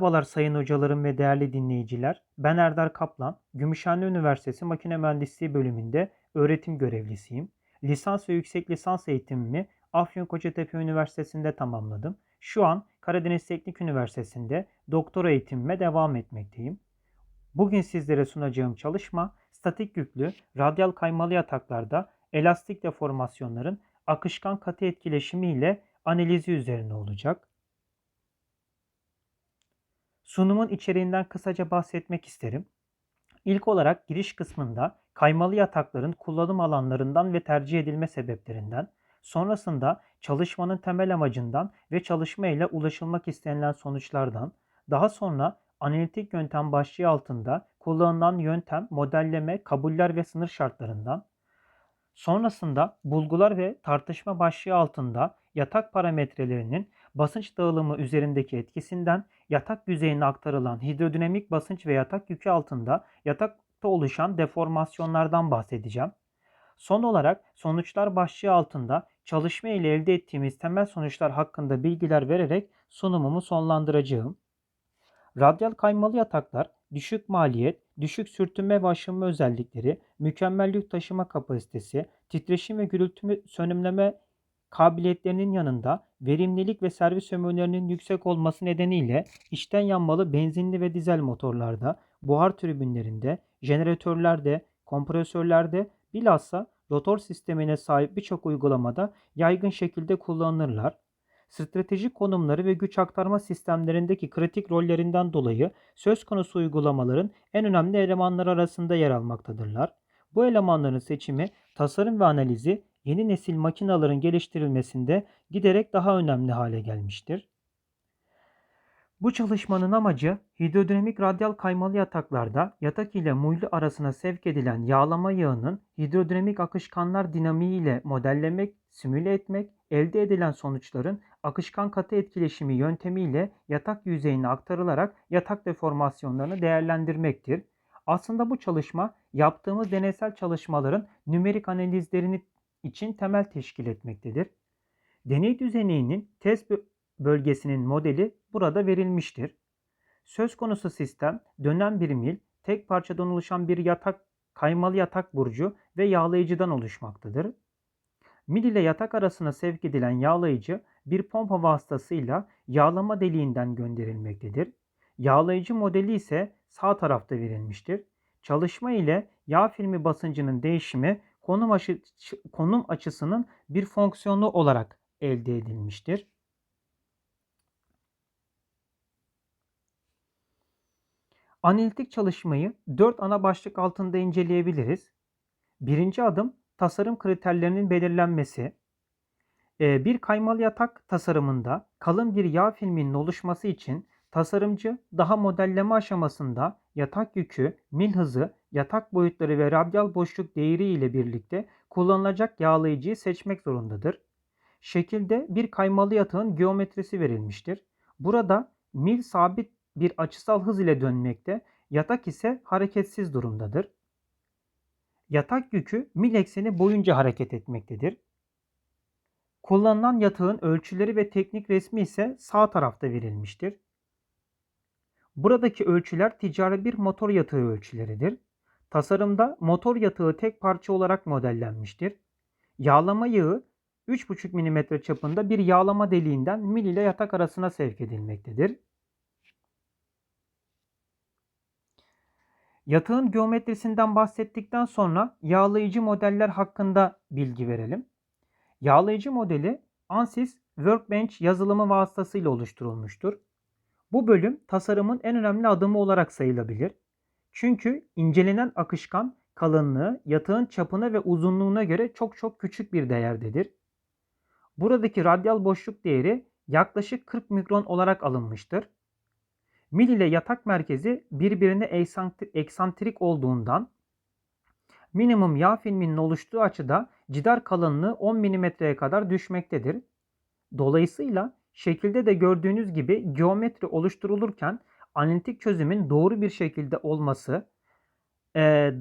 Merhabalar sayın hocalarım ve değerli dinleyiciler. Ben Erdar Kaplan, Gümüşhane Üniversitesi Makine Mühendisliği bölümünde öğretim görevlisiyim. Lisans ve yüksek lisans eğitimimi Afyonkarahisar Üniversitesi'nde tamamladım. Şu an Karadeniz Teknik Üniversitesi'nde doktora eğitimime devam etmekteyim. Bugün sizlere sunacağım çalışma statik yüklü radyal kaymalı yataklarda elastik deformasyonların akışkan katı etkileşimi ile analizi üzerine olacak. Sunumun içeriğinden kısaca bahsetmek isterim. İlk olarak giriş kısmında kaymalı yatakların kullanım alanlarından ve tercih edilme sebeplerinden, sonrasında çalışmanın temel amacından ve çalışma ile ulaşılmak istenilen sonuçlardan, daha sonra analitik yöntem başlığı altında kullanılan yöntem, modelleme, kabuller ve sınır şartlarından, sonrasında bulgular ve tartışma başlığı altında yatak parametrelerinin basınç dağılımı üzerindeki etkisinden yatak yüzeyine aktarılan hidrodinamik basınç ve yatak yükü altında yatakta oluşan deformasyonlardan bahsedeceğim. Son olarak sonuçlar başlığı altında çalışma ile elde ettiğimiz temel sonuçlar hakkında bilgiler vererek sunumumu sonlandıracağım. Radyal kaymalı yataklar düşük maliyet, düşük sürtünme ve aşınma özellikleri, mükemmel yük taşıma kapasitesi, titreşim ve gürültü sönümleme kabiliyetlerinin yanında verimlilik ve servis ömürlerinin yüksek olması nedeniyle içten yanmalı benzinli ve dizel motorlarda, buhar tribünlerinde, jeneratörlerde, kompresörlerde bilhassa rotor sistemine sahip birçok uygulamada yaygın şekilde kullanılırlar. Stratejik konumları ve güç aktarma sistemlerindeki kritik rollerinden dolayı söz konusu uygulamaların en önemli elemanları arasında yer almaktadırlar. Bu elemanların seçimi, tasarım ve analizi yeni nesil makinaların geliştirilmesinde giderek daha önemli hale gelmiştir. Bu çalışmanın amacı hidrodinamik radyal kaymalı yataklarda yatak ile muylu arasına sevk edilen yağlama yağının hidrodinamik akışkanlar dinamiği ile modellemek, simüle etmek, elde edilen sonuçların akışkan katı etkileşimi yöntemiyle yatak yüzeyine aktarılarak yatak deformasyonlarını değerlendirmektir. Aslında bu çalışma yaptığımız deneysel çalışmaların nümerik analizlerini için temel teşkil etmektedir. Deney düzeninin test bölgesinin modeli burada verilmiştir. Söz konusu sistem dönem bir mil, tek parçadan oluşan bir yatak, kaymalı yatak burcu ve yağlayıcıdan oluşmaktadır. Mil ile yatak arasına sevk edilen yağlayıcı bir pompa vasıtasıyla yağlama deliğinden gönderilmektedir. Yağlayıcı modeli ise sağ tarafta verilmiştir. Çalışma ile yağ filmi basıncının değişimi konum, açı, konum açısının bir fonksiyonu olarak elde edilmiştir. Analitik çalışmayı dört ana başlık altında inceleyebiliriz. Birinci adım tasarım kriterlerinin belirlenmesi. Ee, bir kaymalı yatak tasarımında kalın bir yağ filminin oluşması için tasarımcı daha modelleme aşamasında yatak yükü, mil hızı, yatak boyutları ve radyal boşluk değeri ile birlikte kullanılacak yağlayıcıyı seçmek zorundadır. Şekilde bir kaymalı yatağın geometrisi verilmiştir. Burada mil sabit bir açısal hız ile dönmekte, yatak ise hareketsiz durumdadır. Yatak yükü mil ekseni boyunca hareket etmektedir. Kullanılan yatağın ölçüleri ve teknik resmi ise sağ tarafta verilmiştir. Buradaki ölçüler ticari bir motor yatağı ölçüleridir. Tasarımda motor yatağı tek parça olarak modellenmiştir. Yağlama yağı 3,5 mm çapında bir yağlama deliğinden mil ile yatak arasına sevk edilmektedir. Yatağın geometrisinden bahsettikten sonra yağlayıcı modeller hakkında bilgi verelim. Yağlayıcı modeli ANSYS Workbench yazılımı vasıtasıyla oluşturulmuştur. Bu bölüm tasarımın en önemli adımı olarak sayılabilir. Çünkü incelenen akışkan kalınlığı yatağın çapına ve uzunluğuna göre çok çok küçük bir değerdedir. Buradaki radyal boşluk değeri yaklaşık 40 mikron olarak alınmıştır. Mil ile yatak merkezi birbirine eksantrik olduğundan minimum yağ filminin oluştuğu açıda cidar kalınlığı 10 mm'ye kadar düşmektedir. Dolayısıyla şekilde de gördüğünüz gibi geometri oluşturulurken analitik çözümün doğru bir şekilde olması,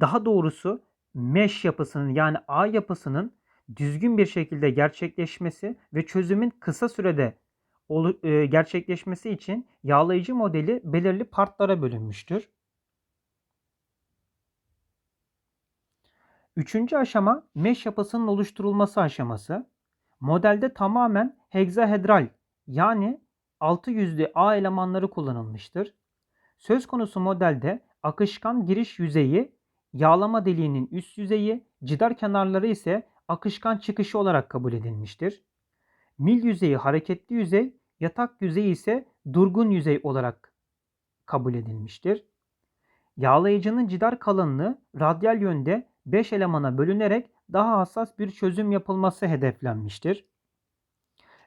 daha doğrusu mesh yapısının yani ağ yapısının düzgün bir şekilde gerçekleşmesi ve çözümün kısa sürede e, gerçekleşmesi için yağlayıcı modeli belirli partlara bölünmüştür. Üçüncü aşama mesh yapısının oluşturulması aşaması. Modelde tamamen hexahedral yani 6 yüzlü A elemanları kullanılmıştır. Söz konusu modelde akışkan giriş yüzeyi, yağlama deliğinin üst yüzeyi, cidar kenarları ise akışkan çıkışı olarak kabul edilmiştir. Mil yüzeyi hareketli yüzey, yatak yüzeyi ise durgun yüzey olarak kabul edilmiştir. Yağlayıcının cidar kalınlığı radyal yönde 5 elemana bölünerek daha hassas bir çözüm yapılması hedeflenmiştir.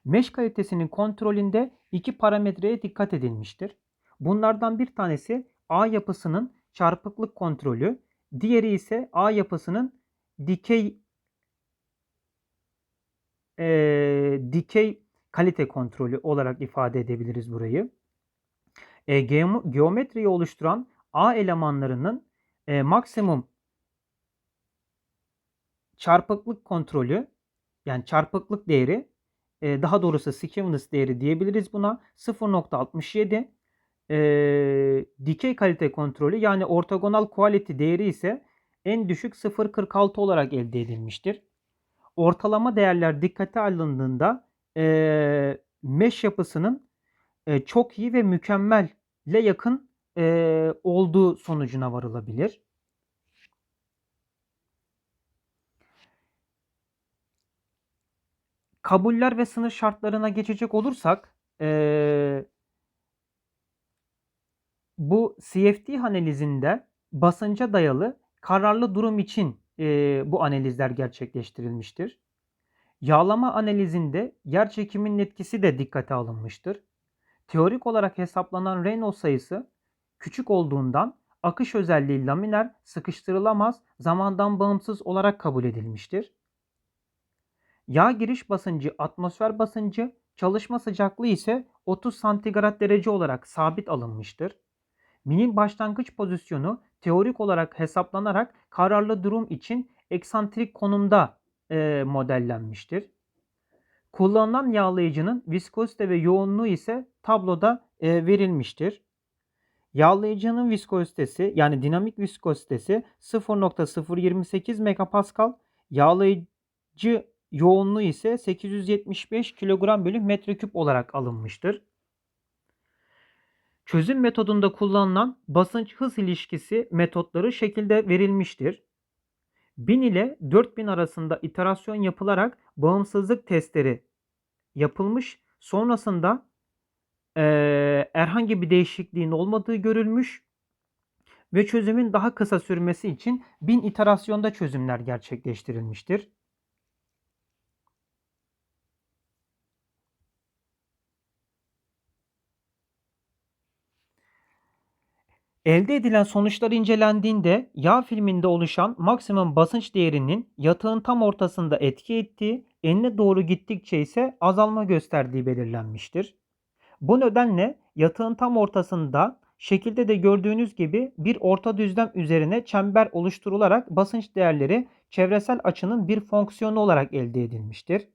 Mesh kalitesinin kontrolünde iki parametreye dikkat edilmiştir. Bunlardan bir tanesi A yapısının çarpıklık kontrolü, diğeri ise A yapısının dikey eee, dikey kalite kontrolü olarak ifade edebiliriz burayı. E, geometriyi oluşturan A elemanlarının e, maksimum çarpıklık kontrolü yani çarpıklık değeri e, daha doğrusu skewness değeri diyebiliriz buna 0.67 e, dikey kalite kontrolü yani ortogonal quality değeri ise en düşük 0.46 olarak elde edilmiştir. Ortalama değerler dikkate alındığında e, mesh yapısının e, çok iyi ve mükemmelle yakın e, olduğu sonucuna varılabilir. Kabuller ve sınır şartlarına geçecek olursak e, bu CFD analizinde basınca dayalı kararlı durum için e, bu analizler gerçekleştirilmiştir. Yağlama analizinde yer çekiminin etkisi de dikkate alınmıştır. Teorik olarak hesaplanan Reynolds sayısı küçük olduğundan akış özelliği laminer sıkıştırılamaz zamandan bağımsız olarak kabul edilmiştir. Yağ giriş basıncı atmosfer basıncı, çalışma sıcaklığı ise 30 santigrat derece olarak sabit alınmıştır. Minin başlangıç pozisyonu teorik olarak hesaplanarak kararlı durum için eksantrik konumda e, modellenmiştir. Kullanılan yağlayıcının viskozite ve yoğunluğu ise tabloda e, verilmiştir. Yağlayıcının viskozitesi yani dinamik viskozitesi 0.028 megapascal, yağlayıcı yoğunluğu ise 875 kilogram bölü metreküp olarak alınmıştır. Çözüm metodunda kullanılan basınç hız ilişkisi metotları şekilde verilmiştir. 1000 ile 4000 arasında iterasyon yapılarak bağımsızlık testleri yapılmış. Sonrasında eee, herhangi bir değişikliğin olmadığı görülmüş ve çözümün daha kısa sürmesi için 1000 iterasyonda çözümler gerçekleştirilmiştir. Elde edilen sonuçlar incelendiğinde yağ filminde oluşan maksimum basınç değerinin yatağın tam ortasında etki ettiği, enine doğru gittikçe ise azalma gösterdiği belirlenmiştir. Bu nedenle yatağın tam ortasında şekilde de gördüğünüz gibi bir orta düzlem üzerine çember oluşturularak basınç değerleri çevresel açının bir fonksiyonu olarak elde edilmiştir.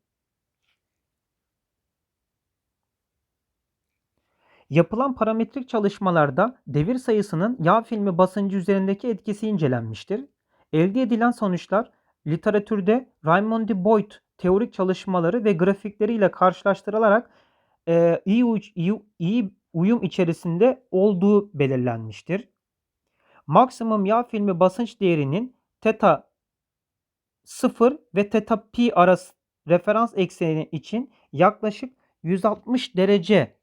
Yapılan parametrik çalışmalarda devir sayısının yağ filmi basıncı üzerindeki etkisi incelenmiştir. Elde edilen sonuçlar literatürde Raymond Boyd teorik çalışmaları ve grafikleriyle karşılaştırılarak e, iyi, iyi, iyi uyum içerisinde olduğu belirlenmiştir. Maksimum yağ filmi basınç değerinin teta 0 ve teta pi arası referans ekseni için yaklaşık 160 derece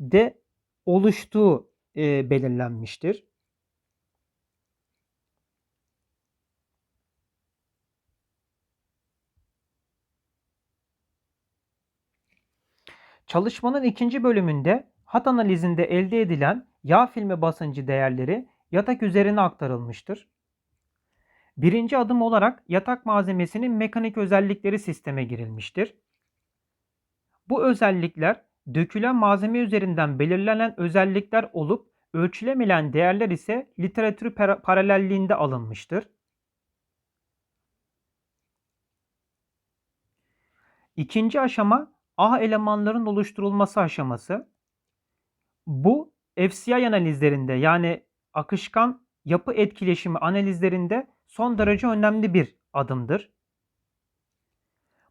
de oluştuğu e, belirlenmiştir. Çalışmanın ikinci bölümünde hat analizinde elde edilen yağ filmi basıncı değerleri yatak üzerine aktarılmıştır. Birinci adım olarak yatak malzemesinin mekanik özellikleri sisteme girilmiştir. Bu özellikler dökülen malzeme üzerinden belirlenen özellikler olup ölçülemeyen değerler ise literatür para- paralelliğinde alınmıştır. İkinci aşama A elemanların oluşturulması aşaması. Bu FCI analizlerinde yani akışkan yapı etkileşimi analizlerinde son derece önemli bir adımdır.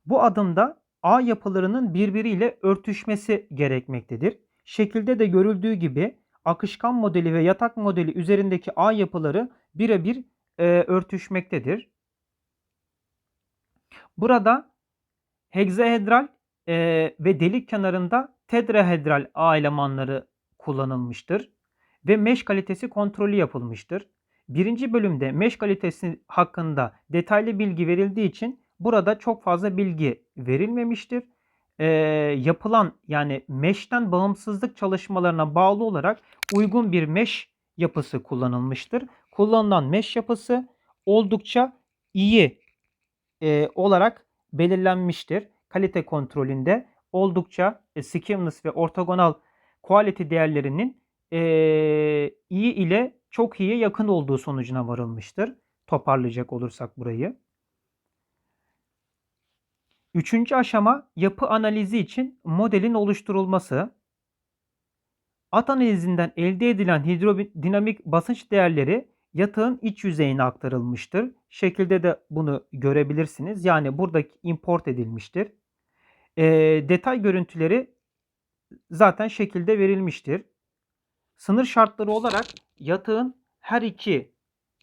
Bu adımda A yapılarının birbiriyle örtüşmesi gerekmektedir. Şekilde de görüldüğü gibi akışkan modeli ve yatak modeli üzerindeki A yapıları birebir e, örtüşmektedir. Burada hegzahedral e, ve delik kenarında tetrahedral A elemanları kullanılmıştır ve mesh kalitesi kontrolü yapılmıştır. Birinci bölümde mesh kalitesi hakkında detaylı bilgi verildiği için burada çok fazla bilgi verilmemiştir. E, yapılan yani mesh'ten bağımsızlık çalışmalarına bağlı olarak uygun bir mesh yapısı kullanılmıştır. Kullanılan mesh yapısı oldukça iyi e, olarak belirlenmiştir. Kalite kontrolünde oldukça e, skewness ve ortogonal quality değerlerinin e, iyi ile çok iyiye yakın olduğu sonucuna varılmıştır. Toparlayacak olursak burayı. Üçüncü aşama yapı analizi için modelin oluşturulması. At analizinden elde edilen hidrodinamik basınç değerleri yatağın iç yüzeyine aktarılmıştır. Şekilde de bunu görebilirsiniz. Yani buradaki import edilmiştir. E, detay görüntüleri zaten şekilde verilmiştir. Sınır şartları olarak yatağın her iki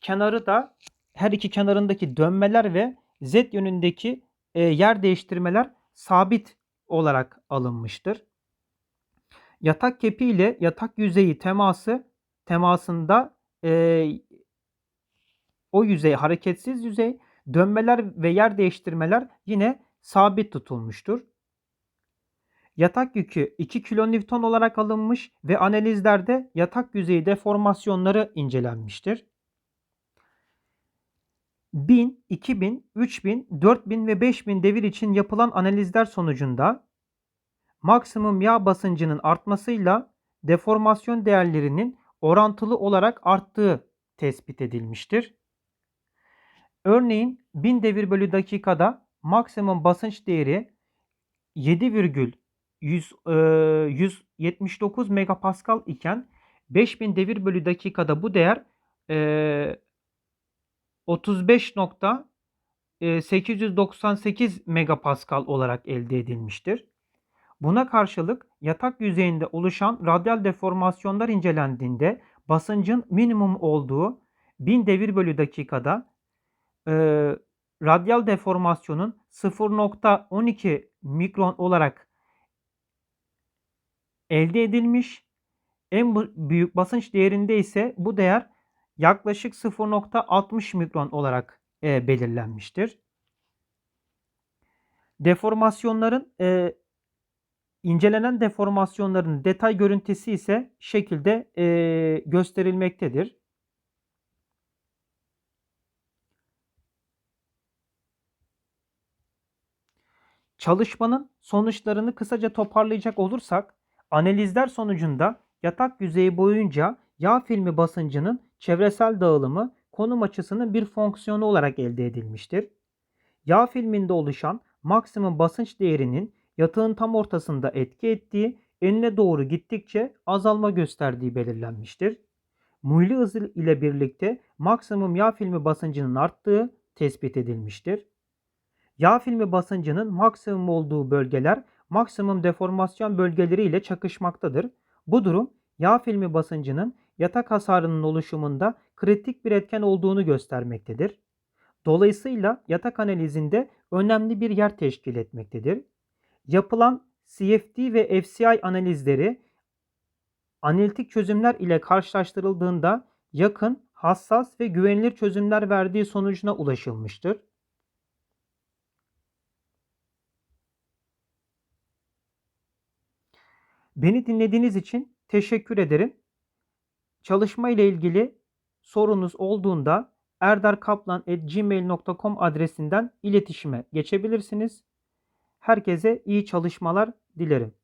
kenarı da her iki kenarındaki dönmeler ve z yönündeki e, yer değiştirmeler sabit olarak alınmıştır. Yatak kepi ile yatak yüzeyi teması temasında e, o yüzey hareketsiz yüzey, dönmeler ve yer değiştirmeler yine sabit tutulmuştur. Yatak yükü 2 kN olarak alınmış ve analizlerde yatak yüzeyi deformasyonları incelenmiştir. 1000, 2000, 3000, 4000 ve 5000 devir için yapılan analizler sonucunda maksimum yağ basıncının artmasıyla deformasyon değerlerinin orantılı olarak arttığı tespit edilmiştir. Örneğin 1000 devir bölü dakikada maksimum basınç değeri 7,179 megapascal iken 5000 devir bölü dakikada bu değer e, 35.898 megapascal olarak elde edilmiştir. Buna karşılık yatak yüzeyinde oluşan radyal deformasyonlar incelendiğinde basıncın minimum olduğu 1000 devir bölü dakikada e, radyal deformasyonun 0.12 mikron olarak elde edilmiş. En büyük basınç değerinde ise bu değer yaklaşık 0.60 mikron olarak e, belirlenmiştir. Deformasyonların e, incelenen deformasyonların detay görüntüsü ise şekilde e, gösterilmektedir. Çalışmanın sonuçlarını kısaca toparlayacak olursak, analizler sonucunda yatak yüzeyi boyunca yağ filmi basıncının çevresel dağılımı konum açısının bir fonksiyonu olarak elde edilmiştir. Yağ filminde oluşan maksimum basınç değerinin yatağın tam ortasında etki ettiği, enine doğru gittikçe azalma gösterdiği belirlenmiştir. Muyli hızı ile birlikte maksimum yağ filmi basıncının arttığı tespit edilmiştir. Yağ filmi basıncının maksimum olduğu bölgeler maksimum deformasyon bölgeleri ile çakışmaktadır. Bu durum yağ filmi basıncının yatak hasarının oluşumunda kritik bir etken olduğunu göstermektedir. Dolayısıyla yatak analizinde önemli bir yer teşkil etmektedir. Yapılan CFD ve FCI analizleri analitik çözümler ile karşılaştırıldığında yakın, hassas ve güvenilir çözümler verdiği sonucuna ulaşılmıştır. Beni dinlediğiniz için teşekkür ederim. Çalışma ile ilgili sorunuz olduğunda erdarkaplan.gmail.com adresinden iletişime geçebilirsiniz. Herkese iyi çalışmalar dilerim.